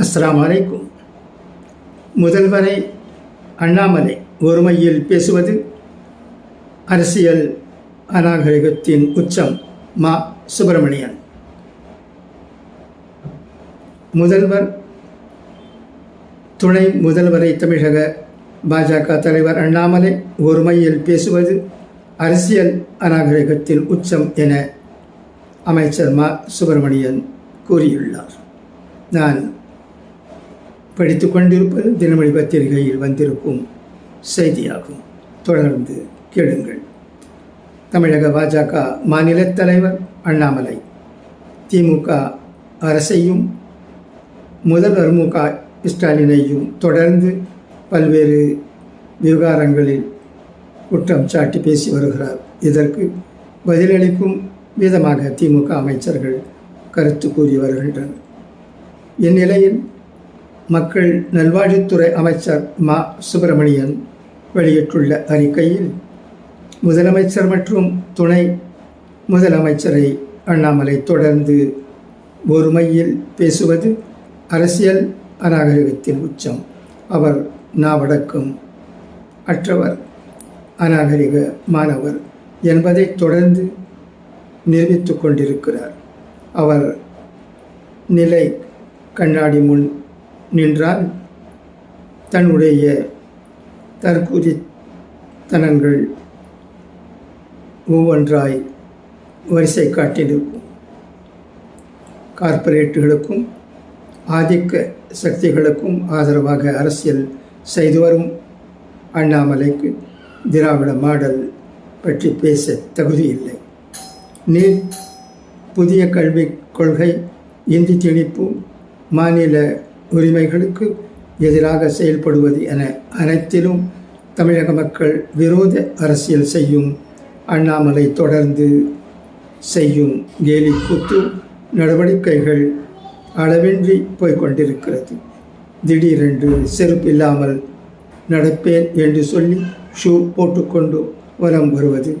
அஸ்லாம் அலைக்கும் முதல்வரை அண்ணாமலை ஒருமையில் பேசுவது அரசியல் அநாகரிகத்தின் உச்சம் மா சுப்பிரமணியன். முதல்வர் துணை முதல்வரை தமிழக பாஜக தலைவர் அண்ணாமலை ஒருமையில் பேசுவது அரசியல் அநாகரிகத்தின் உச்சம் என அமைச்சர் மா சுப்பிரமணியன் கூறியுள்ளார். நான் படித்து கொண்டிருப்பது தினமணி பத்திரிகையில் வந்திருக்கும் செய்தியாகும். தொடர்ந்து கேளுங்கள். தமிழக பாஜக மாநில தலைவர் அண்ணாமலை திமுக அரசையும் முதல்வர் மு க ஸ்டாலினையும் தொடர்ந்து பல்வேறு விவகாரங்களில் குற்றம் சாட்டி பேசி வருகிறார். இதற்கு பதிலளிக்கும் விதமாக திமுக அமைச்சர்கள் கருத்து கூறி வருகின்றனர். இந்நிலையில் மக்கள் நல்வாழ்வுத்துறை அமைச்சர் மா. சுப்பிரமணியன் வெளியிட்டுள்ள அறிக்கையில் முதலமைச்சர் மற்றும் துணை முதலமைச்சரை அண்ணாமலை தொடர்ந்து ஒருமையில் பேசுவது அரசியல் அநாகரிகத்தின் உச்சம். அவர் நாவடக்கம் அற்றவர் அநாகரிக மாணவர் என்பதை தொடர்ந்து நிரூபித்து கொண்டிருக்கிறார். அவர் நிலை கண்ணாடி முன் நின்றால் தன்னுடைய தற்குறித்தனங்கள் ஒவ்வொன்றாய் வரிசை காட்டியிருக்கும் கார்ப்பரேட்டுகளுக்கும் ஆதிக்க சக்திகளுக்கும் ஆதரவாக அரசியல் செய்து வரும் அண்ணாமலைக்கு திராவிட மாடல் பற்றி பேச தகுதியில்லை நீட் புதிய கல்விக் கொள்கை இந்தி திணிப்பு மாநில உரிமைகளுக்கு எதிராக செயல்படுவது என அனைத்திலும் தமிழக மக்கள் விரோத அரசியல் செய்யும் அண்ணாமலை தொடர்ந்து செய்யும் கேலி கூத்து நடவடிக்கைகள் அளவின்றி போய்கொண்டிருக்கிறது திடீரென்று செருப்பு இல்லாமல் நடப்பேன் என்று சொல்லி ஷூ போட்டுக்கொண்டு வலம் வருவது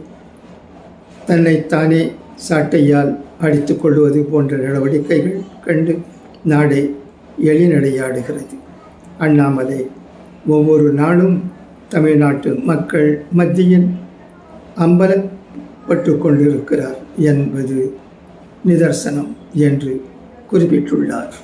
தன்னைத்தானே சாட்டையால் அடித்து கொள்வது போன்ற நடவடிக்கைகள் கண்டு நாடே எளிநடையாடுகிறது அண்ணாமலை ஒவ்வொரு நாளும் தமிழ்நாட்டு மக்கள் மத்தியில் அம்பலப்பட்டு கொண்டிருக்கிறார் என்பது நிதர்சனம் என்று குறிப்பிட்டுள்ளார்.